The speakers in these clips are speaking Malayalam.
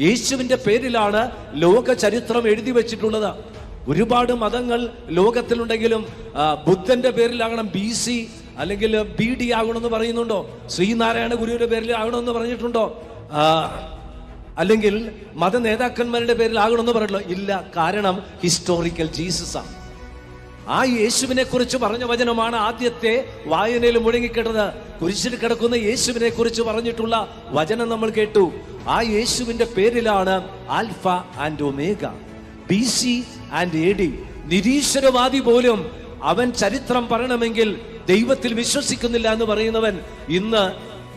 യേശുവിന്റെ പേരിലാണ് ലോക ചരിത്രം എഴുതി വെച്ചിട്ടുള്ളത്. ഒരുപാട് മതങ്ങൾ ലോകത്തിലുണ്ടെങ്കിലും ബുദ്ധന്റെ പേരിലാകണം ബി സി അല്ലെങ്കിൽ ബി ഡി ആകണമെന്ന് പറയുന്നുണ്ടോ? ശ്രീനാരായണ ഗുരുവിന്റെ പേരിൽ ആകണമെന്ന് പറഞ്ഞിട്ടുണ്ടോ? അല്ലെങ്കിൽ മത നേതാക്കന്മാരുടെ പേരിൽ ആകണമെന്ന് പറഞ്ഞല്ലോ ഇല്ല കാരണം ഹിസ്റ്റോറിക്കൽ ജീസസ് ആണ് ആ യേശുവിനെ കുറിച്ച് പറഞ്ഞ വചനമാണ് ആദ്യത്തെ വായനയിൽ മുഴങ്ങിക്കിട്ടത്. കുരിശിൽ കിടക്കുന്ന യേശുവിനെ കുറിച്ച് പറഞ്ഞിട്ടുള്ള വചനം നമ്മൾ കേട്ടു. ആ യേശുവിന്റെ പേരിലാണ് alpha and omega B C and A D നിരീശ്വരവാദി പോലും അവൻ ചരിത്രം പറയണമെങ്കിൽ ദൈവത്തിൽ വിശ്വസിക്കുന്നില്ല എന്ന് പറയുന്നവൻ ഇന്ന്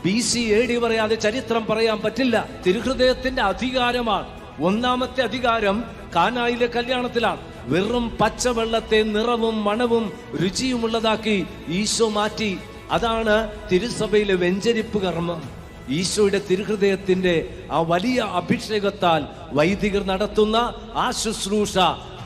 ബി സി എ ഡി പറയാതെ ചരിത്രം പറയാൻ പറ്റില്ല. തിരുഹൃദയത്തിന്റെ അധികാരമാണ്. ഒന്നാമത്തെ അധികാരം കാനായിലെ കല്യാണത്തിലാണ്. വെറും പച്ചവെള്ളത്തെ നിറവും മണവും രുചിയുമുള്ളതാക്കി ഈശോ മാറ്റി. അതാണ് തിരുസഭയിലെ വെഞ്ചരിപ്പ് കർമ്മം. ഈശോയുടെ തിരുഹൃദയത്തിന്റെ ആ വലിയ അഭിഷേകത്താൽ വൈദികർ നടത്തുന്ന ആ ശുശ്രൂഷ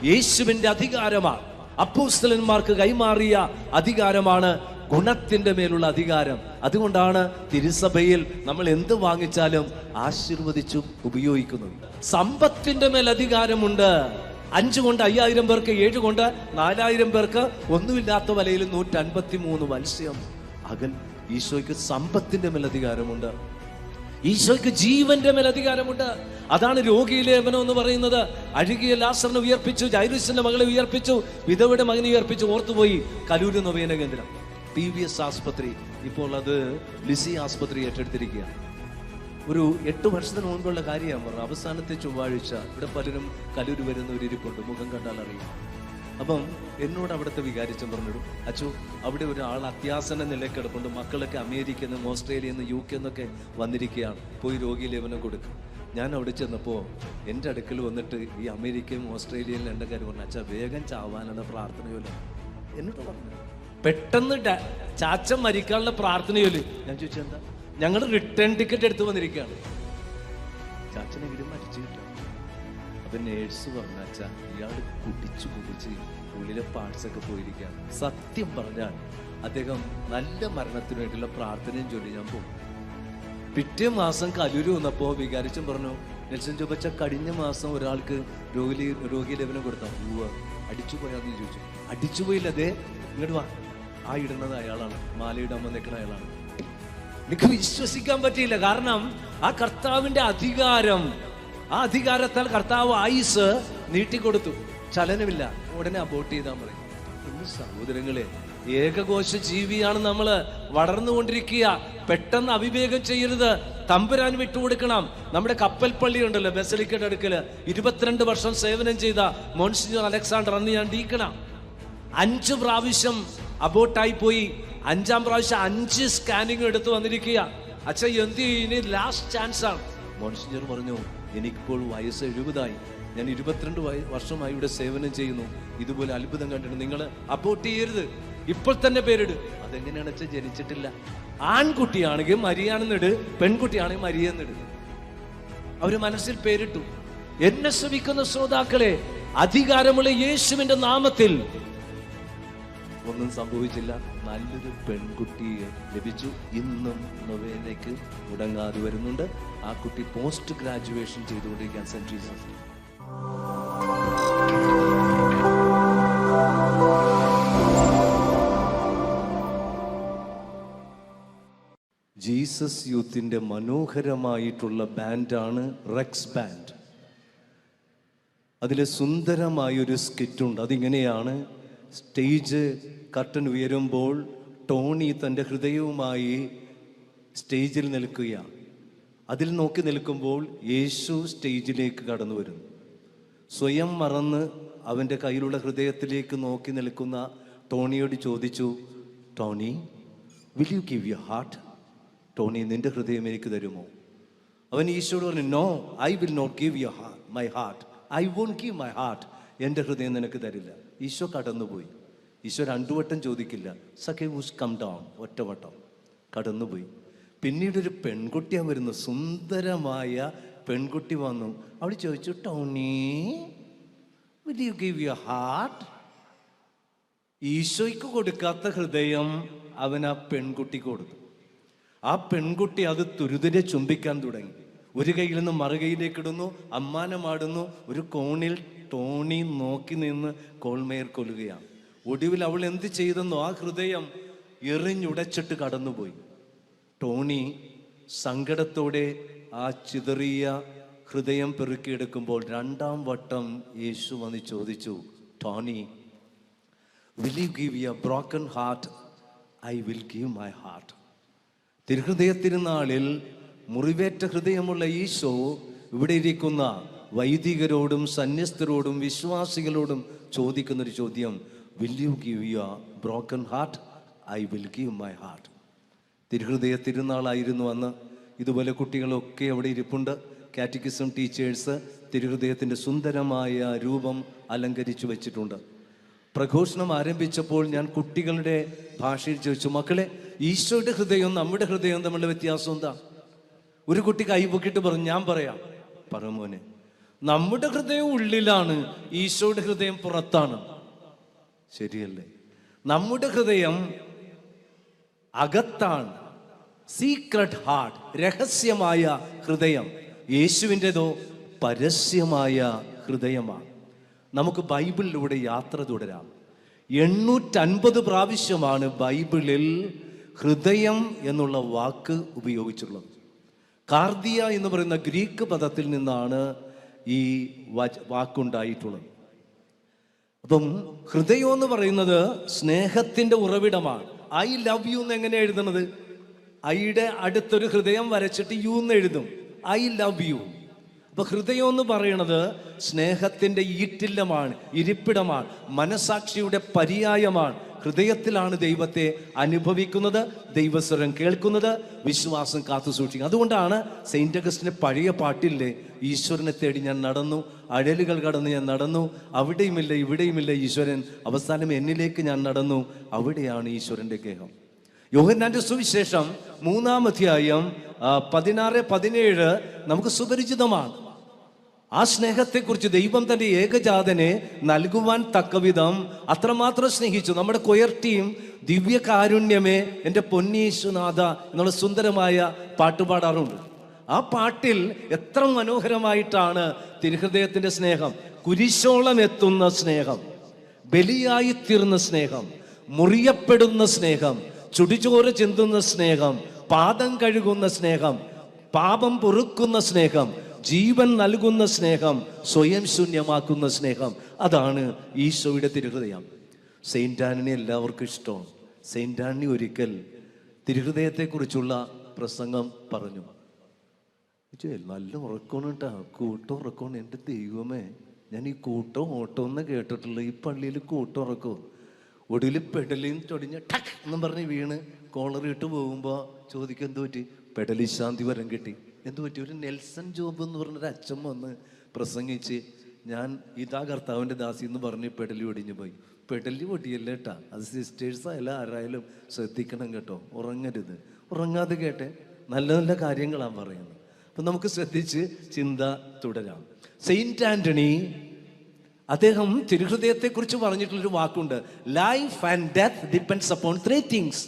യേശുവിന്റെ അധികാരമാണ്. അപ്പോസ്തലന്മാർക്ക് കൈമാറിയ അധികാരമാണ് ഗുണത്തിന്റെ മേലുള്ള അധികാരം. അതുകൊണ്ടാണ് തിരുസഭയിൽ നമ്മൾ എന്ത് വാങ്ങിച്ചാലും ആശീർവദിച്ചും ഉപയോഗിക്കുന്നത്. സമ്പത്തിന്റെ മേൽ അധികാരമുണ്ട്. അഞ്ചു കൊണ്ട് അയ്യായിരം പേർക്ക് ഏഴ് കൊണ്ട് നാലായിരം പേർക്ക് ഒന്നുമില്ലാത്ത വലയിൽ നൂറ്റൻപത്തി മൂന്ന് മത്സ്യം അകൽ ഈശോയ്ക്ക് സമ്പത്തിന്റെ മേലധികാരമുണ്ട്. ഈശോയ്ക്ക് ജീവന്റെ മേലധികാരമുണ്ട്. അതാണ് രോഗിലേപനം എന്ന് പറയുന്നത്. അഴുകിയ ലാസറിനെ ഉയർപ്പിച്ചു ജൈരുസിന്റെ മകളെ ഉയർപ്പിച്ചു വിധവയുടെ മകനെ ഉയർപ്പിച്ചു ഓർത്തുപോയി. കലൂര് നൊവേന കേന്ദ്രം. പി വി എസ് ആസ്പത്രി. ഇപ്പോൾ അത് ലിസി ആസ്പത്രി ഏറ്റെടുത്തിരിക്കുകയാണ്. ഒരു എട്ട് വർഷത്തിന് മുൻപുള്ള കാര്യമാണ് പറഞ്ഞത് അവസാനത്തെ ചൊവ്വാഴ്ച ഇവിടെ പലരും കലൂര് വരുന്നവരിപ്പുണ്ട് മുഖം കണ്ടാൽ അറിയാം. അപ്പം എന്നോട് അവിടുത്തെ വികാരിച്ചൻ പറഞ്ഞിടും അച്ചു അവിടെ ഒരാൾ അത്യാസന നിലയിൽ കിടപ്പുണ്ട് മക്കളൊക്കെ അമേരിക്കയിൽ നിന്നും ഓസ്ട്രേലിയയിൽ നിന്ന് യു കെ എന്നൊക്കെ വന്നിരിക്കുകയാണ്. പോയി രോഗി ലേവനം കൊടുക്കും. ഞാൻ അവിടെ ചെന്നപ്പോൾ എന്റെ അടുക്കൽ വന്നിട്ട് ഈ അമേരിക്കയും ഓസ്ട്രേലിയയും കാര്യം പറഞ്ഞു. അച്ഛാ വേഗം ചാവാനെന്ന പ്രാർത്ഥനയോല. എന്നിട്ട് പറഞ്ഞു. പെട്ടെന്ന് ചാച്ച മരിക്കാനുള്ള പ്രാർത്ഥനയോൽ. ഞാൻ ചോദിച്ചെന്താ ഞങ്ങൾ റിട്ടേൺ ടിക്കറ്റ് എടുത്ത് വന്നിരിക്കുകയാണ്. ചാച്ചനെങ്കിലും മരിച്ചു. അപ്പൊ നേഴ്സ് പറഞ്ഞ ഇയാൾ കുടിച്ചു കുടിച്ച് ഉള്ളിലെ സത്യം പറഞ്ഞാൽ അദ്ദേഹം നല്ല മരണത്തിന് വേണ്ടിയുള്ള പ്രാർത്ഥനയും ചൊല്ലി ഞാൻ പോകും പിറ്റേ മാസം കലൂര് വന്നപ്പോ വികാരിച്ചും പറഞ്ഞു നെൽസൺ ചോപ്പച്ച കഴിഞ്ഞ മാസം ഒരാൾക്ക് രോഗി രോഗി ലേപനം കൊടുത്താ. പൂവ് അടിച്ചു പോയാന്ന് ചോദിച്ചു. അടിച്ചു പോയില്ല അതെ ഇങ്ങോട്ട് വാ. ആ ഇടുന്നത് അയാളാണ് മാലയിടാൻ വന്നേക്കുന്ന അയാളാണ്. എനിക്ക് വിശ്വസിക്കാൻ പറ്റിയില്ല കാരണം ആ കർത്താവിന്റെ അധികാരം ആ അധികാരത്താൽ കർത്താവ് ആയുസ് നീട്ടിക്കൊടുത്തു. ചലനമില്ല. ഉടനെ അബോട്ട് ചെയ്താൽ ഇന്ന് സഹോദരങ്ങളെ ഏകകോശ ജീവിയാണ് നമ്മൾ വളർന്നുകൊണ്ടിരിക്കുക. പെട്ടെന്ന് അവിവേകം ചെയ്യരുത്. തമ്പുരാൻ വിട്ടുകൊടുക്കണം. നമ്മുടെ കപ്പൽ പള്ളി ഉണ്ടല്ലോ ബസലിക്കയുടെ അടുക്കൽ ഇരുപത്തിരണ്ട് വർഷം സേവനം ചെയ്ത മോൺസിഞ്ഞർ അലക്സാണ്ടർ അന്ന് ഞാൻ ഡീക്കണം. അഞ്ചു പ്രാവശ്യം അബോട്ടായി പോയി. അഞ്ചാം പ്രാവശ്യം അഞ്ച് സ്കാനിങ് എടുത്ത് വന്നിരിക്കുക. അച്ഛൻ എന്ത്? ഇനി ലാസ്റ്റ് ചാൻസ് ആണ്. മോൺസിഞ്ഞർ പറഞ്ഞു എനിക്കിപ്പോൾ വയസ്സ് എഴുപതായി. ഞാൻ ഇരുപത്തിരണ്ട് വർഷമായി ഇവിടെ സേവനം ചെയ്യുന്നു. ഇതുപോലെ അത്ഭുതം കണ്ടിട്ട് നിങ്ങൾ അബോട്ട് ചെയ്യരുത്. ഇപ്പോൾ തന്നെ പേരിട്. അതെങ്ങനെയാണ് വെച്ചാൽ ജനിച്ചിട്ടില്ല. ആൺകുട്ടിയാണെങ്കിൽ മരിയാണെന്നിട് പെൺകുട്ടിയാണെങ്കിൽ മരിയെന്നിട്. അവർ മനസ്സിൽ പേരിട്ടു. എന്നെ ശ്രമിക്കുന്ന ശ്രോതാക്കളെ അധികാരമുള്ള യേശുവിന്റെ നാമത്തിൽ ഒന്നും സംഭവിച്ചില്ല. നല്ലൊരു പെൺകുട്ടിയെ ലഭിച്ചു. ഇന്നും നൊവേനയ്ക്ക് മുടങ്ങാതെ വരുന്നുണ്ട്. ആ കുട്ടി പോസ്റ്റ് ഗ്രാജുവേഷൻ ചെയ്തുകൊണ്ടിരിക്കാൻ സെന്റ് ജീസസ് ജീസസ് യൂത്തിന്റെ മനോഹരമായിട്ടുള്ള ബാൻഡാണ് റെക്സ് ബാൻഡ്. അതിലെ സുന്ദരമായൊരു സ്കിറ്റുണ്ട്. അതിങ്ങനെയാണ് സ്റ്റേജ് കർട്ടൻ ഉയരുമ്പോൾ ടോണി തന്റെ ഹൃദയവുമായി സ്റ്റേജിൽ നിൽക്കുകയാണ്. അതിൽ നോക്കി നിൽക്കുമ്പോൾ യേശു സ്റ്റേജിലേക്ക് കടന്നു വരുന്നു. സ്വയം മറന്ന് അവന്റെ കയ്യിലുള്ള ഹൃദയത്തിലേക്ക് നോക്കി നിൽക്കുന്ന ടോണിയോട് ചോദിച്ചു Tony will you give you heart Tony നിന്റെ ഹൃദയം എനിക്ക് തരുമോ? അവൻ ഈശോട് പറഞ്ഞു no I will not give you my heart I won't give my heart എന്റെ ഹൃദയം നിനക്ക് തരില്ല. ഈശോ കടന്നുപോയി. ഈശോ രണ്ടു വട്ടം ചോദിക്കില്ല സഖേ വുസ് കം ഡൗൺ ഒറ്റവട്ടം. കടന്നുപോയി. പിന്നീട് ഒരു പെൺകുട്ടിയാ വരുന്നു സുന്ദരമായ പെൺകുട്ടി വന്നു. അവൾ ചോദിച്ചു Tony will you give you heart ഈശോയ്ക്ക് കൊടുക്കാത്ത ഹൃദയം അവൻ ആ പെൺകുട്ടിക്ക് കൊടുത്തു. ആ പെൺകുട്ടി അത് തുരുതിരെ ചുംബിക്കാൻ തുടങ്ങി. ഒരു കയ്യിൽ നിന്ന് മറുകൈയിലേക്ക് ഇടുന്നു അമ്മാനമാടുന്നു ഒരു കോണിൽ ടോണി നോക്കി നിന്ന് കോൾമേർ കൊല്ലുകയാണ്. ഒടുവിൽ അവൾ എന്ത് ചെയ്തെന്നോ ആ ഹൃദയം എറിഞ്ഞുടച്ചിട്ട് കടന്നുപോയി. ടോണി സങ്കടത്തോടെ ആ ചിതറിയ ഹൃദയം പെറുക്കിയെടുക്കുമ്പോൾ രണ്ടാം വട്ടം യേശു വന്ന് ചോദിച്ചു Tony will you give you broken heart I will give my heart തിരുഹൃദയ തിരുനാളിൽ മുറിവേറ്റ ഹൃദയമുള്ള ഈശോ ഇവിടെ ഇരിക്കുന്ന വൈദികരോടും സന്യസ്തരോടും വിശ്വാസികളോടും ചോദിക്കുന്ന ഒരു ചോദ്യം. Will you give you broken heart I will give my heart തിരുഹൃദയ തിരുനാളായിരുന്നു അന്ന്. ഇതുപോലെ കുട്ടികളൊക്കെ അവിടെ ഇരിപ്പുണ്ട്. കാറ്റിക്കിസം ടീച്ചേഴ്സ് തിരുഹൃദയത്തിന്റെ സുന്ദരമായ രൂപം അലങ്കരിച്ചു വെച്ചിട്ടുണ്ട്. പ്രഘോഷണം ആരംഭിച്ചപ്പോൾ ഞാൻ കുട്ടികളുടെ ഭാഷയിൽ ചോദിച്ചു മക്കളെ ഈശോയുടെ ഹൃദയവും നമ്മുടെ ഹൃദയവും തമ്മിലുള്ള വ്യത്യാസം എന്താ? ഒരു കുട്ടി കൈപൊക്കിയിട്ട് പറഞ്ഞു ഞാൻ പറയാം. പറ മോനെ. നമ്മുടെ ഹൃദയം ഉള്ളിലാണ് ഈശോയുടെ ഹൃദയം പുറത്താണ്. ശരിയല്ലേ? നമ്മുടെ ഹൃദയം അകത്താണ്. സീക്രട്ട് ഹാർട്ട് രഹസ്യമായ ഹൃദയം. യേശുവിന്റെതോ പരസ്യമായ ഹൃദയമാണ്. നമുക്ക് ബൈബിളിലൂടെ യാത്ര തുടരാം. എണ്ണൂറ്റൻപത് പ്രാവശ്യമാണ് ബൈബിളിൽ ഹൃദയം എന്നുള്ള വാക്ക് ഉപയോഗിച്ചുള്ളത് കാർദിയ എന്ന് പറയുന്ന ഗ്രീക്ക് പദത്തിൽ നിന്നാണ് ഈ വാക്കുണ്ടായിട്ടുള്ളത്. അപ്പം ഹൃദയം എന്ന് പറയുന്നത് സ്നേഹത്തിന്റെ ഉറവിടമാണ്. ഐ ലവ് യു എന്ന് എങ്ങനെ എഴുതുന്നത് ഐയുടെ അടുത്തൊരു ഹൃദയം വരച്ചിട്ട് യു എന്ന് എഴുതും. ഐ ലവ് യു അപ്പൊ ഹൃദയം എന്ന് പറയുന്നത് സ്നേഹത്തിന്റെ ഈറ്റില്ലമാണ് ഇരിപ്പിടമാണ് മനസാക്ഷിയുടെ പര്യായമാണ്. ഹൃദയത്തിലാണ് ദൈവത്തെ അനുഭവിക്കുന്നത് ദൈവസ്വരം കേൾക്കുന്നത് വിശ്വാസം കാത്തു സൂക്ഷിക്കുന്നത് അതുകൊണ്ടാണ് സെയിന്റ് അഗസ്റ്റിന്റെ പഴയ പാട്ടില്ലേ ഈശ്വരനെ തേടി ഞാൻ നടന്നു അഴലുകൾ കടന്ന് ഞാൻ നടന്നു അവിടെയുമില്ല ഇവിടെയുമില്ല ഈശ്വരൻ അവസാനം എന്നിലേക്ക് ഞാൻ നടന്നു അവിടെയാണ് ഈശ്വരന്റെ ഗേഹം. യോഹന്നാന്റെ സുവിശേഷം മൂന്നാം അധ്യായം പതിനാറ് പതിനേഴ് നമുക്ക് സുപരിചിതമാണ്. ആ സ്നേഹത്തെക്കുറിച്ച് ദൈവം തന്റെ ഏകജാതനെ നൽകുവാൻ തക്കവിധം അത്രമാത്രം സ്നേഹിച്ചു. നമ്മുടെ കൊയർ ടീം ദിവ്യകാരുണ്യമേ എന്റെ പൊന്നീശുനാഥ എന്നുള്ള സുന്ദരമായ പാട്ടുപാടാറുണ്ട് ആ പാട്ടിൽ എത്ര മനോഹരമായിട്ടാണ് തിരുഹൃദയത്തിന്റെ സ്നേഹം കുരിശോളം എത്തുന്ന സ്നേഹം ബലിയായി തീർന്ന സ്നേഹം മുറിയപ്പെടുന്ന സ്നേഹം ചുടിചോര ചിന്തുന്ന സ്നേഹം പാദം കഴുകുന്ന സ്നേഹം പാപം പൊറുക്കുന്ന സ്നേഹം ജീവൻ നൽകുന്ന സ്നേഹം സ്വയം ശൂന്യമാക്കുന്ന സ്നേഹം. അതാണ് ഈശോയുടെ തിരുഹൃദയം. സെയിന്റ് ആന്റണി എല്ലാവർക്കും ഇഷ്ടമാണ് സെയിന്റ് ആന്റണി ഒരിക്കൽ തിരുഹൃദയത്തെക്കുറിച്ചുള്ള പ്രസംഗം പറഞ്ഞു. നല്ല ഉറക്കമാണ് കേട്ടാ കൂട്ടം ഉറക്കമാണ്. എന്റെ ദൈവമേ ഞാൻ ഈ കൂട്ടം ഓട്ടം എന്ന് കേട്ടിട്ടുള്ളൂ ഈ പള്ളിയിൽ കൂട്ടം ഉറക്കോ? ഒടുവിൽ പെടലിൽ ചൊടിഞ്ഞ് ടക്ക് എന്നും പറഞ്ഞ് വീണ് കോളറിട്ട് പോകുമ്പോൾ ചോദിക്കും എന്ത് പറ്റി? പെടലി ശാന്തി വരം കിട്ടി. എന്ത് പറ്റി? ഒരു നെൽസൺ ജോബ് എന്ന് പറഞ്ഞൊരു അച്ഛൻ വന്ന് പ്രസംഗിച്ച് ഞാൻ ഇതാ കർത്താവിന്റെ ദാസി എന്ന് പറഞ്ഞ് പെടലി ഒടിഞ്ഞു പോയി. പെടലി ഒടിയല്ലേ കേട്ടാ. അത് സിസ്റ്റേഴ്സ് ആയാലും ആരായാലും ശ്രദ്ധിക്കണം കേട്ടോ. ഉറങ്ങരുത്. ഉറങ്ങാതെ കേട്ടെ? നല്ല നല്ല കാര്യങ്ങളാണ് പറയുന്നത്. അപ്പം നമുക്ക് ശ്രദ്ധിച്ച് ചിന്ത തുടരാം. സെയിന്റ് ആന്റണി അദ്ദേഹം തിരുഹൃദയത്തെക്കുറിച്ച് പറഞ്ഞിട്ടുള്ളൊരു വാക്കുണ്ട്. Life and death depends upon three things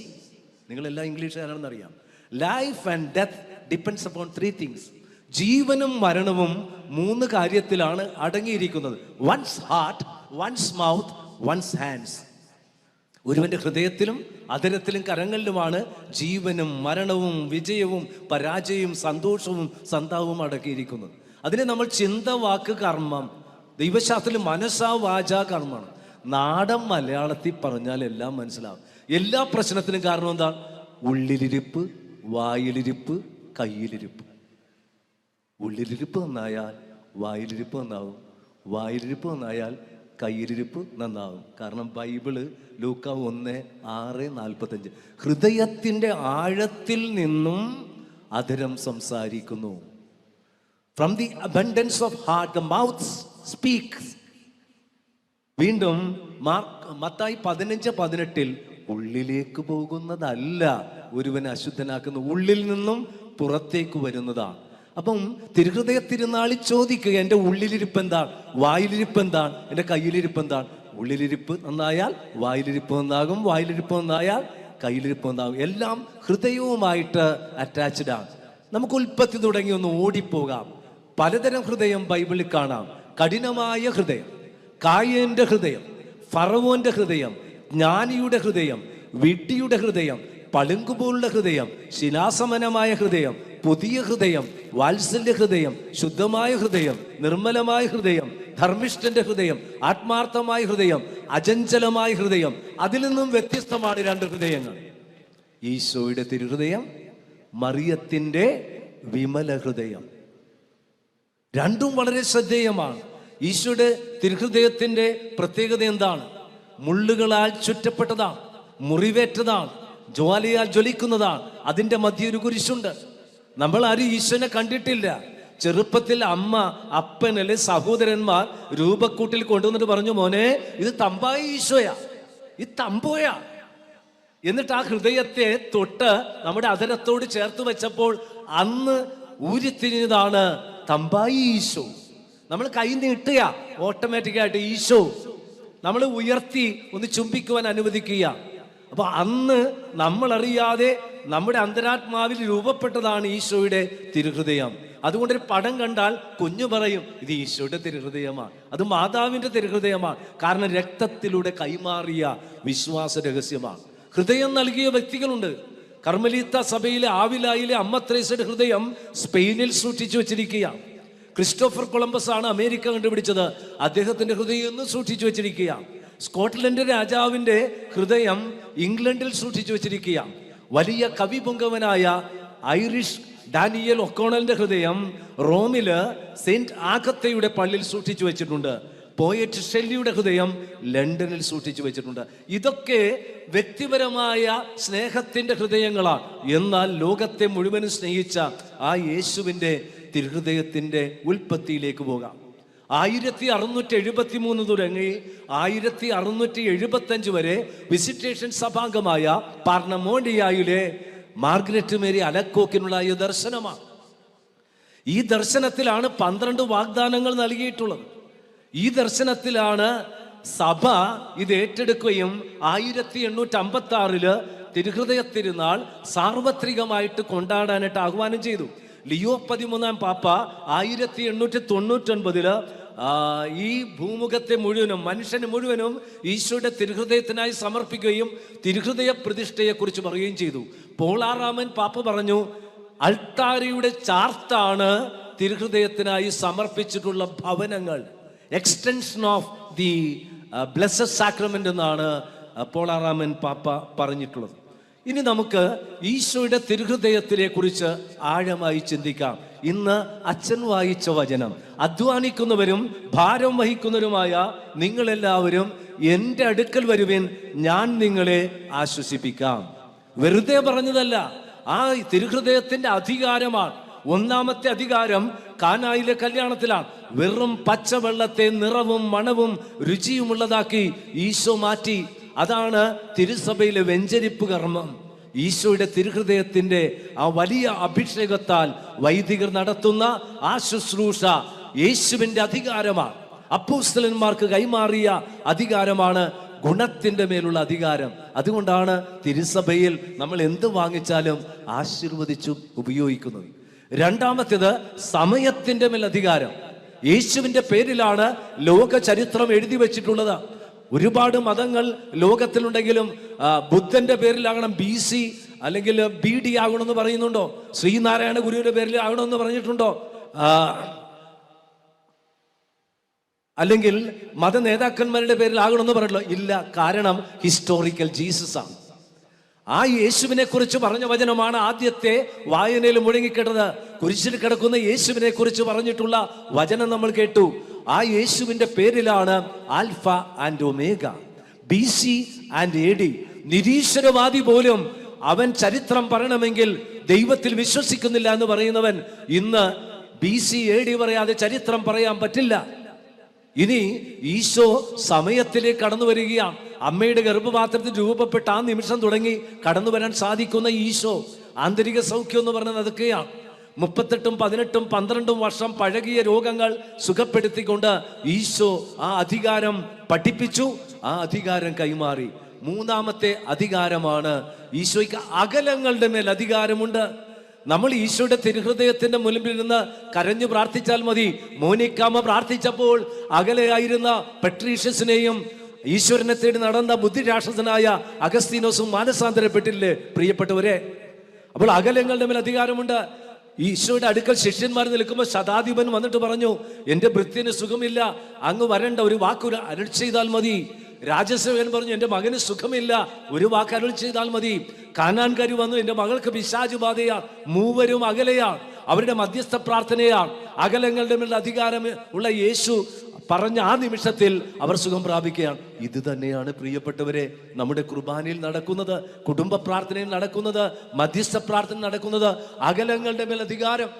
നിങ്ങളെല്ലാം അറിയാം life and death depends upon three things ജീവനും മരണവും മൂന്ന് കാര്യത്തിലാണ് അടങ്ങിയിരിക്കുന്നത്. One's heart one's mouth one's hands ഒരുവന്റെ ഹൃദയത്തിലും അതരത്തിലും കരങ്ങളിലുമാണ് ജീവനും മരണവും വിജയവും പരാജയവും സന്തോഷവും സന്താവും അടക്കിയിരിക്കുന്നത്. അതിനെ നമ്മൾ ചിന്ത വാക്ക് കർമ്മം ദൈവശാസ്ത്രത്തിൽ മനസ്സാ വാച കർമ്മമാണ്. നാടൻ മലയാളത്തിൽ പറഞ്ഞാൽ എല്ലാം മനസ്സിലാവും. എല്ലാ പ്രശ്നത്തിനും കാരണം എന്താ? ഉള്ളിലിരിപ്പ് വായിലിരിപ്പ് കയ്യിലിരിപ്പ്. ഉള്ളിലിരിപ്പ് നന്നായാൽ വായിലിരിപ്പ് നന്നാവും. വായിലിരിപ്പ് നന്നായാൽ കയ്യിലിരിപ്പ് നന്നാവും. കാരണം ബൈബിൾ ലൂക്ക ഒന്ന് ആറ് നാൽപ്പത്തഞ്ച്. ഹൃദയത്തിന്റെ ആഴത്തിൽ നിന്നും അധരം സംസാരിക്കുന്നു. From the abundance of heart the mouth speak വീണ്ടും മാർക്ക് മത്തായി പതിനഞ്ച് പതിനെട്ടിൽ ഉള്ളിലേക്ക് പോകുന്നതല്ല ഒരുവനെ അശുദ്ധനാക്കുന്ന. ഉള്ളിൽ നിന്നും പുറത്തേക്ക് വരുന്നതാണ് അപ്പം തിരുഹൃദയ തിരുനാളിൽ ചോദിക്കുക എന്റെ ഉള്ളിലിരിപ്പ് എന്താണ് വായിലിരിപ്പ് എന്താണ് എന്റെ കയ്യിലിരിപ്പ് എന്താണ് ഉള്ളിലിരിപ്പ് നന്നായാൽ വായിലിരിപ്പ് നന്നാകും വായിലിരിപ്പ് നന്നായാൽ കയ്യിലിരിപ്പ് നന്നാകും. എല്ലാം ഹൃദയവുമായിട്ട് അറ്റാച്ച്ഡ് ആണ്. നമുക്ക് ഉൽപ്പത്തി തുടങ്ങി ഒന്ന് ഓടിപ്പോകാം. പലതരം ഹൃദയം ബൈബിളിൽ കാണാം. കഠിനമായ ഹൃദയം കായന്റെ ഹൃദയം ഫറവോന്റെ ഹൃദയം ജ്ഞാനിയുടെ ഹൃദയം വിട്ടിയുടെ ഹൃദയം പളുങ്കുപോലുള്ള ഹൃദയം ശിലാസമനമായ ഹൃദയം പുതിയ ഹൃദയം വാത്സല്യ ഹൃദയം ശുദ്ധമായ ഹൃദയം നിർമ്മലമായ ഹൃദയം ധർമ്മിഷ്ഠന്റെ ഹൃദയം ആത്മാർത്ഥമായ ഹൃദയം അചഞ്ചലമായ ഹൃദയം അതിൽ നിന്നും വ്യത്യസ്തമാണ് രണ്ട് ഹൃദയങ്ങൾ. ഈശോയുടെ തിരുഹൃദയം മറിയത്തിന്റെ വിമല ഹൃദയം. രണ്ടും വളരെ ശ്രദ്ധേയമാണ്. ഈശോയുടെ തിരുഹൃദയത്തിന്റെ പ്രത്യേകത എന്താണ്? മുള്ളുകളാൽ ചുറ്റപ്പെട്ടതാണ് മുറിവേറ്റതാണ് ജ്വാലയാൽ ജ്വലിക്കുന്നതാണ്. അതിന്റെ മധ്യ ഒരു കുരിശുണ്ട്. നമ്മൾ ആരും ഈശ്വരനെ കണ്ടിട്ടില്ല. ചെറുപ്പത്തിൽ അമ്മ അപ്പൻ അല്ലെ സഹോദരന്മാർ രൂപക്കൂട്ടിൽ കൊണ്ടുവന്നിട്ട് പറഞ്ഞു മോനെ ഇത് തമ്പായി ഈശോയാ. ഇത് തമ്പോയാ. എന്നിട്ട് ആ ഹൃദയത്തെ തൊട്ട് നമ്മുടെ അതരത്തോട് ചേർത്ത് വെച്ചപ്പോൾ അന്ന് ഊരിത്തിരിഞ്ഞതാണ് തമ്പായി ഈശോ. നമ്മൾ കൈ നീട്ടുക ഓട്ടോമാറ്റിക്കായിട്ട് ഈശോ. നമ്മൾ ഉയർത്തി ഒന്ന് ചുംബിക്കുവാൻ അനുവദിക്കുക. അപ്പൊ അന്ന് നമ്മളറിയാതെ നമ്മുടെ അന്തരാത്മാവിൽ രൂപപ്പെട്ടതാണ് ഈശോയുടെ തിരുഹൃദയം. അതുകൊണ്ട് ഒരു പടം കണ്ടാൽ കുഞ്ഞു പറയും ഇത് ഈശോയുടെ തിരുഹൃദയമാണ് അത് മാതാവിന്റെ തിരുഹൃദയമാണ് കാരണം രക്തത്തിലൂടെ കൈമാറിയ വിശ്വാസ രഹസ്യമാണ് ഹൃദയം നൽകിയ വ്യക്തികളുണ്ട്. കർമ്മലീത്ത സഭയിലെ ആവിലായിലെ അമ്മ ത്രേസയുടെ ഹൃദയം സ്പെയിനിൽ സൂക്ഷിച്ചു വെച്ചിരിക്കുകയാണ് ക്രിസ്റ്റോഫർ കൊളംബസ് ആണ് അമേരിക്ക കണ്ടുപിടിച്ചത്. അദ്ദേഹത്തിന്റെ ഹൃദയം ഇന്ന് സൂക്ഷിച്ചു വെച്ചിരിക്കുക സ്കോട്ട്ലൻഡ് രാജാവിന്റെ ഹൃദയം ഇംഗ്ലണ്ടിൽ സൂക്ഷിച്ചു വെച്ചിരിക്കുക. വലിയ കവി പൊങ്കവനായ ഐറിഷ് ഡാനിയൽ ഒക്കോണലിന്റെ ഹൃദയം റോമിൽ സെന്റ് ആഗത്തയുടെ പള്ളിയിൽ സൂക്ഷിച്ചു വെച്ചിട്ടുണ്ട്. പോയറ്റ് ഷെല്ലിയുടെ ഹൃദയം ലണ്ടനിൽ സൂക്ഷിച്ചു വെച്ചിട്ടുണ്ട്. ഇതൊക്കെ വ്യക്തിപരമായ സ്നേഹത്തിന്റെ ഹൃദയങ്ങളാണ്. എന്നാൽ ലോകത്തെ മുഴുവനും സ്നേഹിച്ച ആ യേശുവിന്റെ തിരുഹൃദയത്തിന്റെ ഉൽപ്പത്തിയിലേക്ക് പോകാം. ആയിരത്തി അറുന്നൂറ്റി എഴുപത്തി മൂന്ന് തുടങ്ങി ആയിരത്തി അറുന്നൂറ്റി എഴുപത്തി അഞ്ച് വരെ വിസിറ്റേഷൻ സഭാംഗമായ പാർണമോണ്ടിയായിലെ മാർഗ്രറ്റ് മേരി അലക്കോക്കിനുള്ള ഈ ദർശനമാണ്. ഈ ദർശനത്തിലാണ് പന്ത്രണ്ട് വാഗ്ദാനങ്ങൾ നൽകിയിട്ടുള്ളത്. ഈ ദർശനത്തിലാണ് സഭ ഇത് ഏറ്റെടുക്കുകയും ആയിരത്തി എണ്ണൂറ്റി അമ്പത്തി ആറിൽ തിരുഹൃദയ തിരുനാൾ സാർവത്രികമായിട്ട് കൊണ്ടാടാനായിട്ട് ആഹ്വാനം ചെയ്തു. ലിയോ പതിമൂന്നാം പാപ്പ ആയിരത്തി എണ്ണൂറ്റി തൊണ്ണൂറ്റൊൻപതിൽ ആ, ഈ ഭൂമുഖത്തെ മുഴുവനും മനുഷ്യന് മുഴുവനും ഈശോയുടെ തിരുഹൃദയത്തിനായി സമർപ്പിക്കുകയും തിരുഹൃദയ പ്രതിഷ്ഠയെക്കുറിച്ച് പറയുകയും ചെയ്തു. പോളാറാമൻ പാപ്പ പറഞ്ഞു അൾത്താരിയുടെ ചാർത്താണ് തിരുഹൃദയത്തിനായി സമർപ്പിച്ചിട്ടുള്ള ഭവനങ്ങൾ. Extension of the blessed sacrament എന്നാണ് പോളാറാമൻ പാപ്പ പറഞ്ഞിട്ടുള്ളത്. ഇനി നമുക്ക് ഈശോയുടെ തിരുഹൃദയത്തിനെ കുറിച്ച് ആഴമായി ചിന്തിക്കാം. ഇന്ന് അച്ഛൻ വായിച്ച വചനം. അധ്വാനിക്കുന്നവരും ഭാരം വഹിക്കുന്നവരുമായ നിങ്ങളെല്ലാവരും എന്റെ അടുക്കൽ വരുവിൻ ഞാൻ നിങ്ങളെ ആശ്വസിപ്പിക്കാം. വെറുതെ പറഞ്ഞതല്ല ആ തിരുഹൃദയത്തിന്റെ അധികാരമാണ്. ഒന്നാമത്തെ അധികാരം കാനായിലെ കല്യാണത്തിലാണ്. വെറും പച്ചവെള്ളത്തെ നിറവും മണവും രുചിയുമുള്ളതാക്കി ഈശോ മാറ്റി. അതാണ് തിരുസഭയിലെ വെഞ്ചരിപ്പ് കർമ്മം. ഈശോയുടെ തിരുഹൃദയത്തിന്റെ ആ വലിയ അഭിഷേകത്താൽ വൈദികർ നടത്തുന്ന ആ ശുശ്രൂഷ യേശുവിന്റെ അധികാരമാണ് അപ്പോസ്തലന്മാർക്ക് കൈമാറിയ അധികാരമാണ് ഗുണത്തിന്റെ മേലുള്ള അധികാരം. അതുകൊണ്ടാണ് തിരുസഭയിൽ നമ്മൾ എന്ത് വാങ്ങിച്ചാലും ആശീർവദിച്ചും ഉപയോഗിക്കുന്നത്. രണ്ടാമത്തേത് സമയത്തിന്റെ മേൽ അധികാരം യേശുവിന്റെ പേരിലാണ് ലോക ചരിത്രം എഴുതി വെച്ചിട്ടുള്ളത്. ഒരുപാട് മതങ്ങൾ ലോകത്തിലുണ്ടെങ്കിലും ബുദ്ധന്റെ പേരിലാകണം ബി സി അല്ലെങ്കിൽ ബി ഡി ആകണമെന്ന് പറയുന്നുണ്ടോ? ശ്രീനാരായണ ഗുരുവിന്റെ പേരിൽ ആകണമെന്ന് പറഞ്ഞിട്ടുണ്ടോ? അല്ലെങ്കിൽ മത നേതാക്കന്മാരുടെ പേരിൽ ആകണമെന്ന് പറഞ്ഞല്ലോ ഇല്ല കാരണം ഹിസ്റ്റോറിക്കൽ ജീസസ് ആണ്. ആ യേശുവിനെ കുറിച്ച് പറഞ്ഞ വചനമാണ് ആദ്യത്തെ വായനയിൽ മുഴങ്ങിക്കേട്ടത്. കുരിശിൽ കിടക്കുന്ന യേശുവിനെ കുറിച്ച് പറഞ്ഞിട്ടുള്ള വചനം നമ്മൾ കേട്ടു. ആ യേശുവിന്റെ പേരിലാണ് alpha and omega B C and A D. നിരീശ്വരവാദി പോലും അവൻ ചരിത്രം പറയണമെങ്കിൽ ദൈവത്തിൽ വിശ്വസിക്കുന്നില്ല എന്ന് പറയുന്നവൻ ഇന്ന് ബി സി എ ഡി പറയാതെ ചരിത്രം പറയാൻ പറ്റില്ല. ഇനി ഈശോ സമയത്തിലേക്ക് കടന്നു വരികയാണ്. അമ്മയുടെ ഗർഭപാത്രത്തിൽ രൂപപ്പെട്ട ആ നിമിഷം തുടങ്ങി കടന്നു വരാൻ സാധിക്കുന്ന ഈശോ ആന്തരിക സൗഖ്യം എന്ന് പറയുന്നത് അതൊക്കെയാണ്. മുപ്പത്തെട്ടും പതിനെട്ടും പന്ത്രണ്ടും വർഷം പഴകിയ രോഗങ്ങൾ സുഖപ്പെടുത്തിക്കൊണ്ട് ഈശോ ആ അധികാരം പഠിപ്പിച്ചു ആ അധികാരം കൈമാറി. മൂന്നാമത്തെ അധികാരമാണ് ഈശോയ്ക്ക് അകലങ്ങളുടെ മേൽ അധികാരമുണ്ട്. നമ്മൾ ഈശോയുടെ തിരുഹൃദയത്തിന്റെ മുൻപിൽ നിന്ന് കരഞ്ഞു പ്രാർത്ഥിച്ചാൽ മതി. മോനിക്കാമ പ്രാർത്ഥിച്ചപ്പോൾ അകലെയായിരുന്ന പെട്രീഷ്യസിനെയും ഈശ്വരനെ തേടി നടന്ന ബുദ്ധിരാക്ഷസനായ അഗസ്തീനോസും മാനസാന്തരപ്പെട്ടില്ലേ? പ്രിയപ്പെട്ടവരെ അപ്പോൾ അകലങ്ങളുടെ മേൽ അധികാരമുണ്ട്. ഈശോയുടെ അടുക്കൽ ശിഷ്യന്മാർ നിൽക്കുമ്പോൾ ശതാധിപൻ വന്നിട്ട് പറഞ്ഞു എന്റെ ഭൃത്യന് സുഖമില്ല അങ്ങ് വരണ്ട ഒരു വാക്ക് അരുൾ ചെയ്താൽ മതി. രാജസേവൻ പറഞ്ഞു എന്റെ മകന് സുഖമില്ല ഒരു വാക്ക് അരുൾ ചെയ്താൽ മതി. കാനാൻകാരി വന്നു എന്റെ മകൾക്ക് പിശാജ് ബാധയാ മൂവരും അകലെയാ അവരുടെ മധ്യസ്ഥ പ്രാർത്ഥനയാ അകലങ്ങളുടെ മേലുള്ള അധികാരം ഉള്ള യേശു പറഞ്ഞ ആ നിമിഷത്തിൽ അവർ സുഖം പ്രാപിക്കുകയാണ്. ഇത് തന്നെയാണ് പ്രിയപ്പെട്ടവരെ നമ്മുടെ കുർബാനയിൽ നടക്കുന്നത് കുടുംബ പ്രാർത്ഥനയിൽ നടക്കുന്നത് മധ്യസ്ഥ പ്രാർത്ഥന നടക്കുന്നത് അകലങ്ങളുടെ മേൽ അധികാരം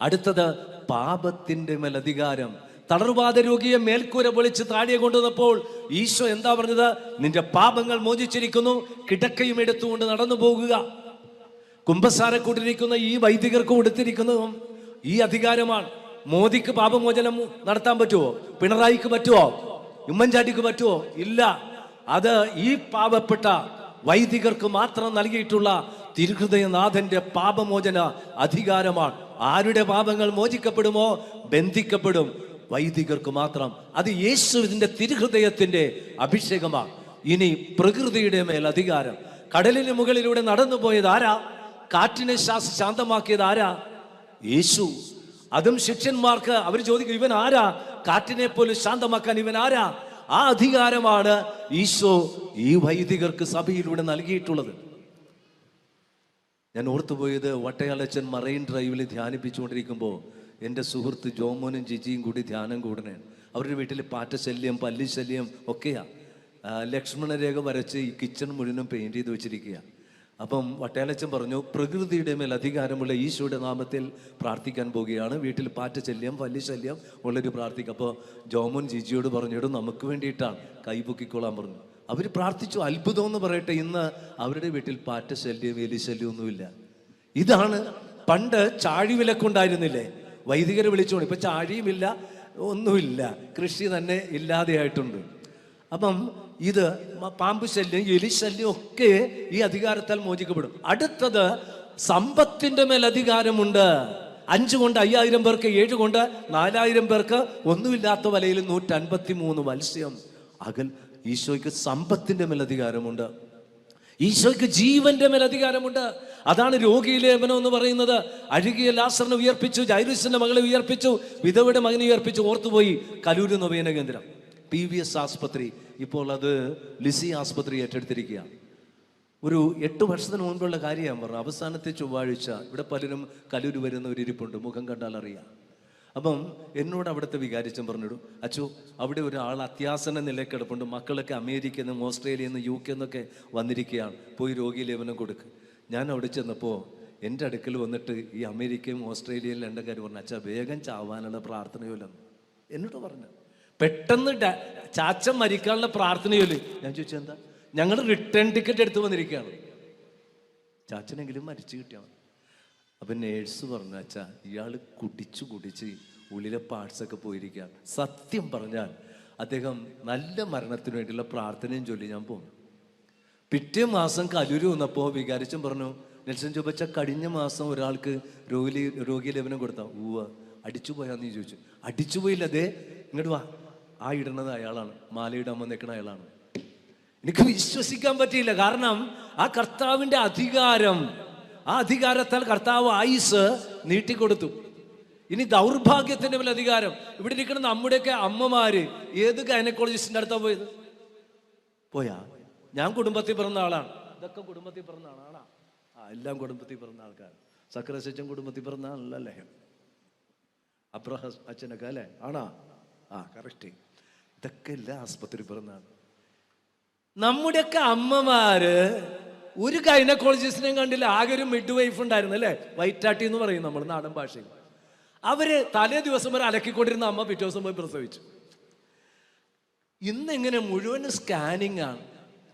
അടുത്തത് പാപത്തിന്റെ മേൽ അധികാരം തളർവാദ രോഗിയെ മേൽക്കൂര പൊളിച്ച് താഴെ കൊണ്ടുവന്നപ്പോൾ ഈശോ എന്താ പറഞ്ഞത്? നിന്റെ പാപങ്ങൾ മോചിച്ചിരിക്കുന്നു കിടക്കയും എടുത്തുകൊണ്ട് നടന്നു പോകുക. കുംഭസാരക്കൂട്ടിരിക്കുന്ന ഈ വൈദികർക്ക് കൊടുത്തിരിക്കുന്നതും ഈ അധികാരമാണ്. മോദിക്ക് പാപമോചനം നടത്താൻ പറ്റുമോ പിണറായിക്ക് പറ്റുമോ ഉമ്മൻചാണ്ടിക്ക് പറ്റുമോ ഇല്ല. അത് ഈ പാവപ്പെട്ട വൈദികർക്ക് മാത്രം നൽകിയിട്ടുള്ള തിരുഹൃദയനാഥന്റെ പാപമോചന അധികാരമാണ്. ആരുടെ പാപങ്ങൾ മോചിക്കപ്പെടുമോ? ബന്ധിക്കപ്പെടും. വൈദികർക്ക് മാത്രം. അത് യേശുവിന്റെ തിരുഹൃദയത്തിന്റെ അഭിഷേകമാണ്. ഇനി പ്രകൃതിയുടെ മേൽ അധികാരം. കടലിന് മുകളിലൂടെ നടന്നു പോയത് ആരാ? കാറ്റിനെ ശാന്തമാക്കിയത് ആരാ? യേശു. അതും ശിഷ്യന്മാർക്ക്. അവർ ചോദിക്കും ഇവൻ ആരാ? കാറ്റിനെ പോലും ശാന്തമാക്കാൻ ഇവൻ ആരാ? ആ അധികാരമാണ് ഈശോ ഈ വൈദികർക്ക് സഭയിലൂടെ നൽകിയിട്ടുള്ളത്. ഞാൻ ഓർത്തുപോയത് വട്ടയാളച്ചൻ മറൈൻ ഡ്രൈവിൽ ധ്യാനിപ്പിച്ചുകൊണ്ടിരിക്കുമ്പോൾ എന്റെ സുഹൃത്ത് ജോമോനും ജിജിയും കൂടി ധ്യാനം കൂടണേ അവരുടെ വീട്ടിൽ പാറ്റശല്യം പല്ലിശല്യം ഒക്കെയാ. ആ, ലക്ഷ്മണരേഖ വരച്ച് ഈ കിച്ചൺ മുഴുവനും പെയിന്റ് ചെയ്ത് വെച്ചിരിക്കുക അപ്പം വട്ടയാലച്ചൻ പറഞ്ഞു പ്രകൃതിയുടെ മേൽ അധികാരമുള്ള ഈശോയുടെ നാമത്തിൽ പ്രാർത്ഥിക്കാൻ പോവുകയാണ് വീട്ടിൽ പാറ്റ ശല്യം വലിയ പല്ലിശല്യം ഉള്ളൊരു പ്രാർത്ഥിക്കുക അപ്പോൾ ജോമോൻ ജിജിയോട് പറഞ്ഞിടും നമുക്ക് വേണ്ടിയിട്ടാണ്. കൈപൊക്കിക്കോളാൻ പറഞ്ഞു. അവർ പ്രാർത്ഥിച്ചു അത്ഭുതം എന്ന് പറയട്ടെ ഇന്ന് അവരുടെ വീട്ടിൽ പാറ്റ ശല്യം എലി ശല്യം ഒന്നുമില്ല. ഇതാണ് പണ്ട് ചാഴി വിലക്കുണ്ടായിരുന്നില്ലേ? വൈദികരെ വിളിച്ചോണ്ട് ഇപ്പൊ ചാഴിയുമില്ല ഒന്നുമില്ല. കൃഷി തന്നെ ഇല്ലാതെയായിട്ടുണ്ട്. അപ്പം ഇത് പാമ്പ് ശല്യം എലി ശല്യം ഒക്കെ ഈ അധികാരത്താൽ മോചിക്കപ്പെടും. അടുത്തത് സമ്പത്തിന്റെ മേൽ അധികാരമുണ്ട്. അഞ്ച് കൊണ്ട് അയ്യായിരം പേർക്ക് ഏഴ് കൊണ്ട് നാലായിരം പേർക്ക് ഒന്നുമില്ലാത്ത വലയിൽ നൂറ്റൻപത്തി മൂന്ന് മത്സ്യം. അകൽ ഈശോയ്ക്ക് സമ്പത്തിന്റെ മേൽ അധികാരമുണ്ട്. ഈശോയ്ക്ക് ജീവന്റെ മേൽ അധികാരമുണ്ട്. അതാണ് രോഗിലേപനം എന്ന് പറയുന്നത്. അഴുകിയ ലാസറിനെ ഉയർപ്പിച്ചു ജൈറുസിന്റെ മകളെ ഉയർപ്പിച്ചു വിധവയുടെ മകനെ ഉയർപ്പിച്ചു ഓർത്തുപോയി കലൂര് നൊവേന കേന്ദ്രം. പി വി എസ് ആസ്പത്രി ഇപ്പോൾ അത് ലിസി ആസ്പത്രി ഏറ്റെടുത്തിരിക്കുകയാണ്. ഒരു എട്ട് വർഷത്തിന് മുൻപുള്ള കാര്യമാണ് ഞാൻ പറഞ്ഞു. അവസാനത്തെ ചൊവ്വാഴ്ച ഇവിടെ പലരും കലൂര് വരുന്ന ഒരു ഇരിപ്പുണ്ട്. മുഖം കണ്ടാൽ അറിയാം. അപ്പം എന്നോട് അവിടുത്തെ വികാരിച്ചൻ പറഞ്ഞിടും അച്ചു അവിടെ ഒരാൾ അത്യാസന നിലയിൽ കിടപ്പുണ്ട്. മക്കളൊക്കെ അമേരിക്കയിൽ നിന്നും ഓസ്ട്രേലിയയിൽ നിന്ന് യു കെ എന്നൊക്കെ വന്നിരിക്കുകയാണ്. പോയി രോഗി ലേപനം കൊടുക്കുക ഞാൻ അവിടെ ചെന്നപ്പോൾ എന്റെ അടുക്കൽ വന്നിട്ട് ഈ അമേരിക്കയും ഓസ്ട്രേലിയയും കാര്യം പറഞ്ഞു അച്ഛാ വേഗം ചാവാനുള്ള പ്രാർത്ഥനയോലെന്ന്. എന്നിട്ട് പറഞ്ഞു. പെട്ടെന്ന് ചാച്ച ചാച്ചൻ മരിക്കാനുള്ള പ്രാർത്ഥനയല്ലേ ഞാൻ ചോദിച്ചത് എന്താ? ഞങ്ങൾ റിട്ടേൺ ടിക്കറ്റ് എടുത്ത് വന്നിരിക്കുകയാണ്. ചാച്ചനെങ്കിലും മരിച്ചു കിട്ടിയാണ് അപ്പൊ നേഴ്സ് പറഞ്ഞു അച്ഛാ ഇയാൾ കുടിച്ചു കുടിച്ച് ഉള്ളിലെ പാർട്സൊക്കെ പോയിരിക്കുകയാണ്. സത്യം പറഞ്ഞാൽ അദ്ദേഹം നല്ല മരണത്തിന് വേണ്ടിയുള്ള പ്രാർത്ഥനയും ചൊല്ലി ഞാൻ പോന്നു. പിറ്റേ മാസം കലൂരി വന്നപ്പോൾ വികാരിച്ചും പറഞ്ഞു നെൽസൺ ചോദിച്ച കഴിഞ്ഞ മാസം ഒരാൾക്ക് രോഗി രോഗി ലേപനം കൊടുത്ത. ഊവ അടിച്ചു പോയാന്ന് ചോദിച്ചു. അടിച്ചു പോയില്ല അതെ ഇങ്ങോട്ട് വാ. ആ ഇടുന്നത് അയാളാണ്. മാലയിടാൻ വന്നേക്കണ അയാളാണ്. എനിക്ക് വിശ്വസിക്കാൻ പറ്റിയില്ല. കാരണം ആ കർത്താവിന്റെ അധികാരം ആ അധികാരത്താൽ കർത്താവ് ആയുസ് നീട്ടിക്കൊടുത്തു. ഇനി ദൗർഭാഗ്യത്തിന്റെ മേലെ അധികാരം. ഇവിടെ ഇരിക്കുന്ന നമ്മുടെയൊക്കെ അമ്മമാര് ഏത് ഗൈനക്കോളജിസ്റ്റിന്റെ അടുത്താ പോയത്? പോയാ? ഞാൻ കുടുംബത്തിൽ പിറന്ന ആളാണ്. ഇതൊക്കെ കുടുംബത്തിൽ പിറന്ന ആളാണ് ആ എല്ലാം കുടുംബത്തിൽ പിറന്ന ആൾക്കാർ സക്രസച്ചൻ കുടുംബത്തിൽ പിറന്ന ആളല്ലേ അബ്രഹ അച്ഛനൊക്കെ അല്ലേ? ആണാ? ആ കറക്റ്റ് ഇതൊക്കെ എല്ലാം ആസ്പത്രി പിറന്നാണ് നമ്മുടെയൊക്കെ അമ്മമാര് ഒരു ഗൈനക്കോളജിസ്റ്റിനെയും കണ്ടില്ല ആകെ ഒരു മിഡ് വൈഫ് ഉണ്ടായിരുന്നു അല്ലേ? വൈറ്റാട്ടി എന്ന് പറയും നമ്മൾ നാടൻ ഭാഷയിൽ. അവർ തലേ ദിവസം വരെ അലക്കിക്കൊണ്ടിരുന്ന അമ്മ പിറ്റേ ദിവസം പോയി പ്രസവിച്ചു. ഇന്ന് എങ്ങനെ മുഴുവൻ സ്കാനിങ് ആണ്.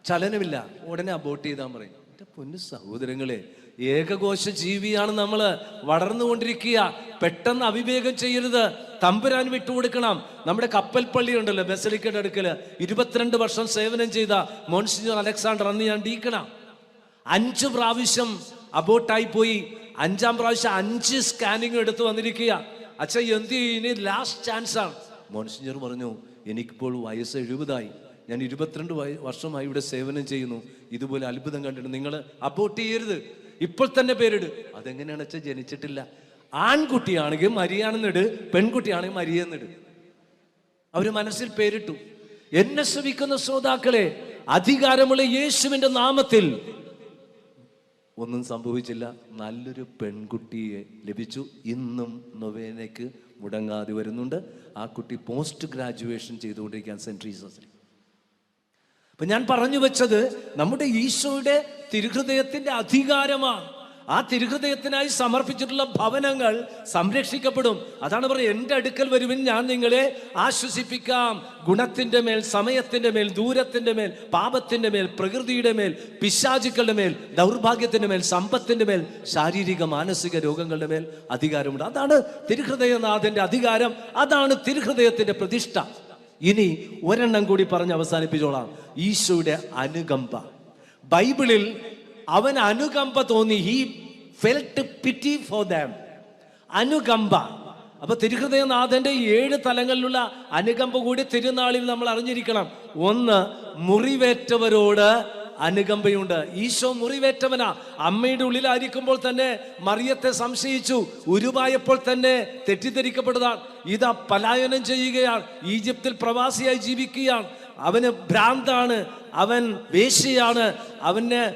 ചലനമില്ല. ഉടനെ അബോട്ട് ചെയ്താൽ പറയും എന്റെ പൊന്നു സഹോദരങ്ങളെ ഏകകോശ ജീവിയാണ് നമ്മൾ വളർന്നുകൊണ്ടിരിക്കുക. പെട്ടെന്ന് അവിവേകം ചെയ്യരുത്. തമ്പുരാൻ വിട്ടുകൊടുക്കണം. നമ്മുടെ കപ്പൽ പള്ളി ഉണ്ടല്ലോ ബസലിക്കയുടെ അടുക്കൽ ഇരുപത്തിരണ്ട് വർഷം സേവനം ചെയ്ത മോൻസിജർ അലക്സാണ്ടർ അന്ന് ഞാൻ ഡീക്കണം. അഞ്ചു പ്രാവശ്യം അബോട്ടായി പോയി. അഞ്ചാം പ്രാവശ്യം അഞ്ച് സ്കാനിങ് എടുത്ത് വന്നിരിക്കുക. അച്ഛ എന്ത് ഇനി ലാസ്റ്റ് ചാൻസ് ആണ്. മോൻസിഞ്ഞർ പറഞ്ഞു എനിക്കിപ്പോൾ വയസ്സ് എഴുപതായി. ഞാൻ ഇരുപത്തിരണ്ട് വർഷമായി ഇവിടെ സേവനം ചെയ്യുന്നു. ഇതുപോലെ അത്ഭുതം കണ്ടിട്ട് നിങ്ങൾ അബോട്ട് ചെയ്യരുത്. ഇപ്പോൾ തന്നെ പേരിട്. അതെങ്ങനെയാണ് വെച്ചാൽ ജനിച്ചിട്ടില്ല. ആൺകുട്ടിയാണെങ്കിൽ മരിയാണെന്നിട് പെൺകുട്ടിയാണെങ്കിൽ മരിയെന്നിട്. അവർ മനസ്സിൽ പേരിട്ടു. എന്നെ ശ്രമിക്കുന്ന ശ്രോതാക്കളെ അധികാരമുള്ള യേശുവിന്റെ നാമത്തിൽ. ഒന്നും സംഭവിച്ചില്ല. നല്ലൊരു പെൺകുട്ടിയെ ലഭിച്ചു. ഇന്നും നൊവേനയ്ക്ക് മുടങ്ങാതെ വരുന്നുണ്ട്. ആ കുട്ടി പോസ്റ്റ് ഗ്രാജുവേഷൻ ചെയ്തുകൊണ്ടിരിക്കാൻ ജീസസിൽ. അപ്പൊ ഞാൻ പറഞ്ഞു വെച്ചത് നമ്മുടെ ഈശോയുടെ തിരുഹൃദയത്തിന്റെ അധികാരമാണ്. ആ തിരുഹൃദയത്തിനായി സമർപ്പിച്ചിട്ടുള്ള ഭവനങ്ങൾ സംരക്ഷിക്കപ്പെടും. അതാണ് പറയുക എന്റെ അടുക്കൽ വരുവിൻ ഞാൻ നിങ്ങളെ ആശ്വസിപ്പിക്കാം. ഗുണത്തിന്റെ മേൽ സമയത്തിന്റെ മേൽ ദൂരത്തിന്റെ മേൽ പാപത്തിന്റെ മേൽ പ്രകൃതിയുടെ മേൽ പിശാചുക്കളുടെ മേൽ ദൗർഭാഗ്യത്തിന്റെ മേൽ സമ്പത്തിന്റെ മേൽ ശാരീരിക മാനസിക രോഗങ്ങളുടെ മേൽ അധികാരമുണ്ട്. അതാണ് തിരുഹൃദയനാഥന്റെ അധികാരം. അതാണ് തിരുഹൃദയത്തിന്റെ പ്രതിഷ്ഠ. ഇനി ഒരെണ്ണം കൂടി പറഞ്ഞ് അവസാനിപ്പിച്ചോളാം. ഈശോയുടെ അനുകമ്പ. ബൈബിളിൽ അവൻ അനുകമ്പ തോന്നി. He felt pity for them അനുകമ്പ. അപ്പൊ തിരുഹൃദയനാഥന്റെ ഏഴ് തലങ്ങളിലുള്ള അനുകമ്പ കൂടി തിരുനാളിൽ നമ്മൾ അറിഞ്ഞിരിക്കണം. ഒന്ന് മുറിവേറ്റവരോട് അനുകമ്പയുണ്ട്. ഈശോ മുറിവേറ്റവനാ. അമ്മയുടെ ഉള്ളിലായിരിക്കുമ്പോൾ തന്നെ മറിയത്തെ സംശയിച്ചു. ഉരുവായപ്പോൾ തന്നെ തെറ്റിദ്ധരിക്കപ്പെട്ടതാണ് ഇതാ പലായനം ചെയ്യുകയാണ് ഈജിപ്തിൽ പ്രവാസിയായി ജീവിക്കുകയാണ് അവന് ഭ്രാന്താണ്. അവൻ വേശിയാണ് അവന്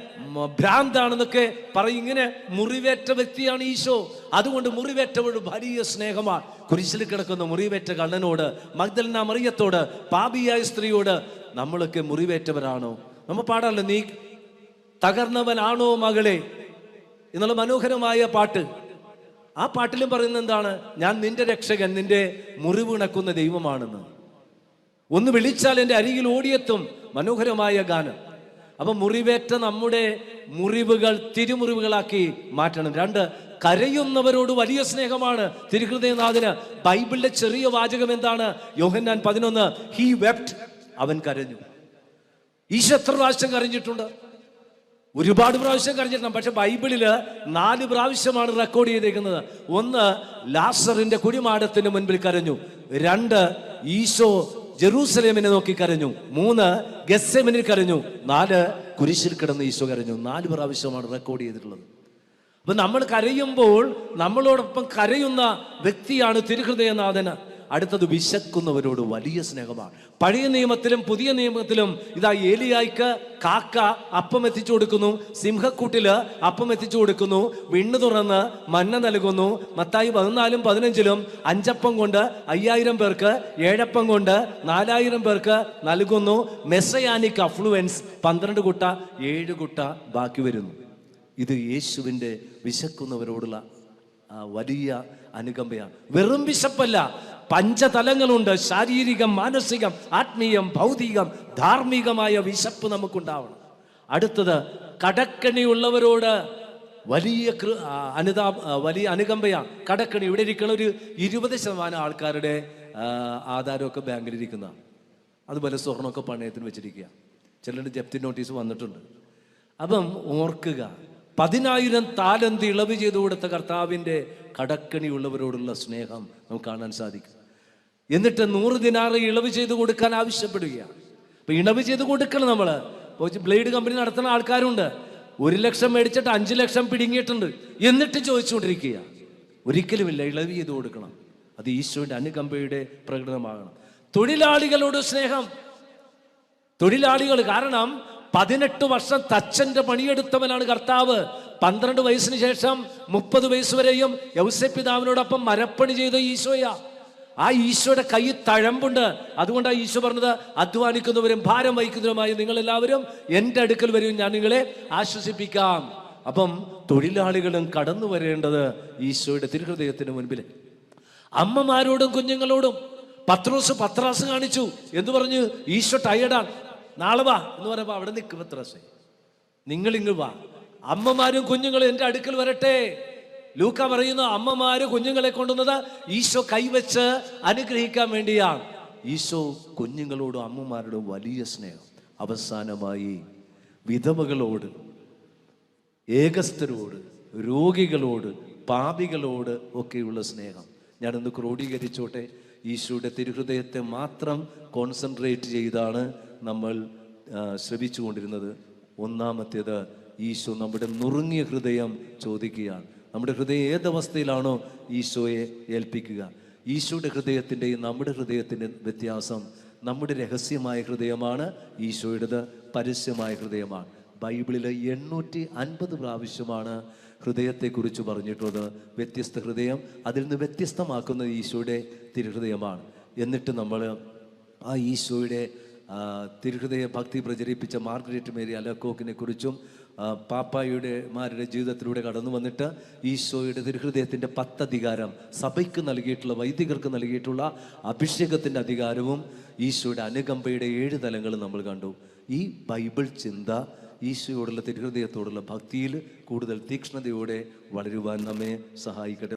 ഭ്രാന്താണെന്നൊക്കെ പറയും. ഇങ്ങനെ മുറിവേറ്റ വ്യക്തിയാണ് ഈശോ. അതുകൊണ്ട് മുറിവേറ്റവരോട് വലിയ സ്നേഹമാണ്. കുരിശിൽ കിടക്കുന്ന മുറിവേറ്റ കണ്ണനോട് മഗ്ദലന മറിയത്തോട് പാപിയായ സ്ത്രീയോട് നമ്മളൊക്കെ മുറിവേറ്റവരാണോ? നമ്മൾ പാടാമല്ലോ നീ തകർന്നവനാണോ മകളെ? എന്നുള്ള മനോഹരമായ പാട്ട്. ആ പാട്ടിലും പറയുന്നത് എന്താണ്? ഞാൻ നിന്റെ രക്ഷകൻ നിന്റെ മുറിവിണക്കുന്ന ദൈവമാണെന്ന്. ഒന്ന് വിളിച്ചാൽ എന്റെ അരികിൽ ഓടിയെത്തും മനോഹരമായ ഗാനം. അപ്പൊ മുറിവേറ്റ നമ്മുടെ മുറിവുകൾ തിരുമുറിവുകളാക്കി മാറ്റണം. രണ്ട് കരയുന്നവരോട് വലിയ സ്നേഹമാണ്. തിരുഹൃദയനാഥിന് ബൈബിളിലെ ചെറിയ വാചകം എന്താണ്? യോഹന്നാൻ പതിനൊന്ന് ഹി വെപ്റ്റ് അവൻ കരഞ്ഞു. ഈശോ എത്ര പ്രാവശ്യം കരഞ്ഞിട്ടുണ്ട്? ഒരുപാട് പ്രാവശ്യം കരഞ്ഞിട്ടുണ്ട്. പക്ഷെ ബൈബിളിൽ നാല് പ്രാവശ്യമാണ് റെക്കോർഡ് ചെയ്തിരിക്കുന്നത് ഒന്ന് ലാസറിന്റെ കുടിമാടത്തിന് മുൻപിൽ കരഞ്ഞു. രണ്ട് ഈശോ ജെറൂസലേമിനെ നോക്കി കരഞ്ഞു. മൂന്ന് ഗസ്സേമിനെ കരഞ്ഞു. നാല് കുരിശിൽ കിടന്ന് ഈശോ കരഞ്ഞു. നാല് പ്രാവശ്യമാണ് റെക്കോർഡ് ചെയ്തിട്ടുള്ളത്. അപ്പൊ നമ്മൾ കരയുമ്പോൾ നമ്മളോടൊപ്പം കരയുന്ന വ്യക്തിയാണ് തിരുഹൃദയനാഥന്. അടുത്തത് വിശക്കുന്നവരോട് വലിയ സ്നേഹമാണ്. പഴയ നിയമത്തിലും പുതിയ നിയമത്തിലും ഇതാ ഏലിയായിക്ക് കാക്ക അപ്പം എത്തിച്ചു കൊടുക്കുന്നു സിംഹക്കൂട്ടിൽ അപ്പം എത്തിച്ചു കൊടുക്കുന്നു വിണ്ണു തുറന്ന് മന്ന നൽകുന്നു. മത്തായി പതിനാലും പതിനഞ്ചിലും അഞ്ചപ്പം കൊണ്ട് അയ്യായിരം പേർക്ക് ഏഴപ്പം കൊണ്ട് നാലായിരം പേർക്ക് നൽകുന്നു. മെസ്സയാനിക് അഫ്ലുവൻസ് പന്ത്രണ്ട് കുട്ട ഏഴ് കുട്ട ബാക്കി വരുന്നു. ഇത് യേശുവിന്റെ വിശക്കുന്നവരോടുള്ള വലിയ അനുകമ്പയാണ്. വെറും വിശപ്പല്ല പഞ്ചതലങ്ങളുണ്ട്. ശാരീരികം മാനസികം ആത്മീയം ഭൗതികം ധാർമ്മികമായ വിശപ്പ് നമുക്കുണ്ടാവണം. അടുത്തത് കടക്കണിയുള്ളവരോട് വലിയ അനുതാ വലിയ അനുകമ്പയാണ്. കടക്കണി ഇവിടെ ഇരിക്കുന്ന ഒരു ഇരുപത് ശതമാനം ആൾക്കാരുടെ ആധാരമൊക്കെ ബാങ്കിലിരിക്കുന്നതാണ് അതുപോലെ സ്വർണമൊക്കെ പണയത്തിന് വെച്ചിരിക്കുക ചിലരുടെ ജപ്തി നോട്ടീസ് വന്നിട്ടുണ്ട്. അപ്പം ഓർക്കുക പതിനായിരം താലന്ത് ഇളവ് ചെയ്തു കൊടുത്ത കർത്താവിന്റെ കടക്കണിയുള്ളവരോടുള്ള സ്നേഹം നമുക്ക് കാണാൻ സാധിക്കും. എന്നിട്ട് നൂറ് ദിനാറ് ഇളവ് ചെയ്ത് കൊടുക്കാൻ ആവശ്യപ്പെടുകയാണ്. അപ്പൊ ഇളവ് ചെയ്ത് കൊടുക്കണം ഇപ്പൊ ബ്ലേഡ് കമ്പനി നടത്തുന്ന ആൾക്കാരുണ്ട്. ഒരു ലക്ഷം മേടിച്ചിട്ട് അഞ്ച് ലക്ഷം പിടുങ്ങിയിട്ടുണ്ട്. എന്നിട്ട് ചോദിച്ചുകൊണ്ടിരിക്കുക ഒരിക്കലുമില്ല ഇളവ് ചെയ്ത് കൊടുക്കണം. അത് ഈശോയുടെ അനുകമ്പയുടെ പ്രകടനമാകണം. തൊഴിലാളികളോട് സ്നേഹം. തൊഴിലാളികൾ കാരണം പതിനെട്ട് വർഷം തച്ചന്റെ പണിയെടുത്തവനാണ് കർത്താവ്. പന്ത്രണ്ട് വയസ്സിന് ശേഷം മുപ്പത് വയസ്സ് വരെയും യൗസപിതാവിനോടൊപ്പം മരപ്പണി ചെയ്ത ഈശോയാ. ആ ഈശോയുടെ കൈ തഴമ്പുണ്ട്. അതുകൊണ്ടാണ് ഈശോ പറഞ്ഞത് അധ്വാനിക്കുന്നവരും ഭാരം വഹിക്കുന്നവരുമായി നിങ്ങൾ എല്ലാവരും എന്റെ അടുക്കൽ വരും ഞാൻ നിങ്ങളെ ആശ്വസിപ്പിക്കാം. അപ്പം തൊഴിലാളികളും കടന്നു വരേണ്ടത് ഈശോയുടെ തിരുഹൃദയത്തിന് മുൻപിൽ. അമ്മമാരോടും കുഞ്ഞുങ്ങളോടും പത്രോസ് പത്രാസ് കാണിച്ചു എന്ന് പറഞ്ഞു ഈശോ ടയർഡാണ് നാളെ വാ എന്ന് പറയുമ്പോൾ അവിടെ നിൽക്കും പത്രാസ്. നിങ്ങളിങ്ങ് വാ. അമ്മമാരും കുഞ്ഞുങ്ങളും എന്റെ അടുക്കൽ വരട്ടെ. ലൂക്ക പറയുന്ന അമ്മമാര് കുഞ്ഞുങ്ങളെ കൊണ്ടുവന്നത് ഈശോ കൈവച്ച് അനുഗ്രഹിക്കാൻ വേണ്ടിയാണ്. ഈശോ കുഞ്ഞുങ്ങളോടും അമ്മമാരോടും വലിയ സ്നേഹം. അവസാനമായി വിധവകളോട് ഏകസ്ഥരോട് രോഗികളോട് പാപികളോട് ഒക്കെയുള്ള സ്നേഹം. ഞാനൊന്ന് ക്രോഡീകരിച്ചോട്ടെ. ഈശോയുടെ തിരുഹൃദയത്തെ മാത്രം കോൺസെൻട്രേറ്റ് ചെയ്താണ് നമ്മൾ ശ്രമിച്ചുകൊണ്ടിരുന്നത് ഒന്നാമത്തേത് ഈശോ നമ്മുടെ നുറുങ്ങിയ ഹൃദയം ചോദിക്കുകയാണ്. നമ്മുടെ ഹൃദയം ഏതവസ്ഥയിലാണോ ഈശോയെ ഏൽപ്പിക്കുക. ഈശോയുടെ ഹൃദയത്തിന്റെയും നമ്മുടെ ഹൃദയത്തിന്റെ വ്യത്യാസം നമ്മുടെ രഹസ്യമായ ഹൃദയമാണ് ഈശോയുടേത്. പരസ്യമായ ഹൃദയമാണ്. ബൈബിളിൽ എണ്ണൂറ്റി അൻപത് പ്രാവശ്യമാണ് ഹൃദയത്തെക്കുറിച്ച് പറഞ്ഞിട്ടുള്ളത്. വ്യത്യസ്ത ഹൃദയം അതിൽ നിന്ന് വ്യത്യസ്തമാക്കുന്നത് ഈശോയുടെ തിരുഹൃദയമാണ്. എന്നിട്ട് നമ്മൾ ആ ഈശോയുടെ തിരുഹൃദയ ഭക്തി പ്രചരിപ്പിച്ച മാർഗ്രേറ്റ് മേരി അലക്കോക്കിനെ കുറിച്ചും പാപ്പായുടെ മാരുടെ ജീവിതത്തിലൂടെ കടന്നു വന്നിട്ട് ഈശോയുടെ തിരുഹൃദയത്തിന്റെ പത്തധികാരം സഭയ്ക്ക് നൽകിയിട്ടുള്ള വൈദികർക്ക് നൽകിയിട്ടുള്ള അഭിഷേകത്തിന്റെ അധികാരവും ഈശോയുടെ അനുകമ്പയുടെ ഏഴ് തലങ്ങളും നമ്മൾ കണ്ടു. ഈ ബൈബിൾ ചിന്ത ഈശോയോടുള്ള തിരുഹൃദയത്തോടുള്ള ഭക്തിയിൽ കൂടുതൽ തീക്ഷ്ണതയോടെ വളരുവാൻ നമ്മെ സഹായിക്കട്ടെ.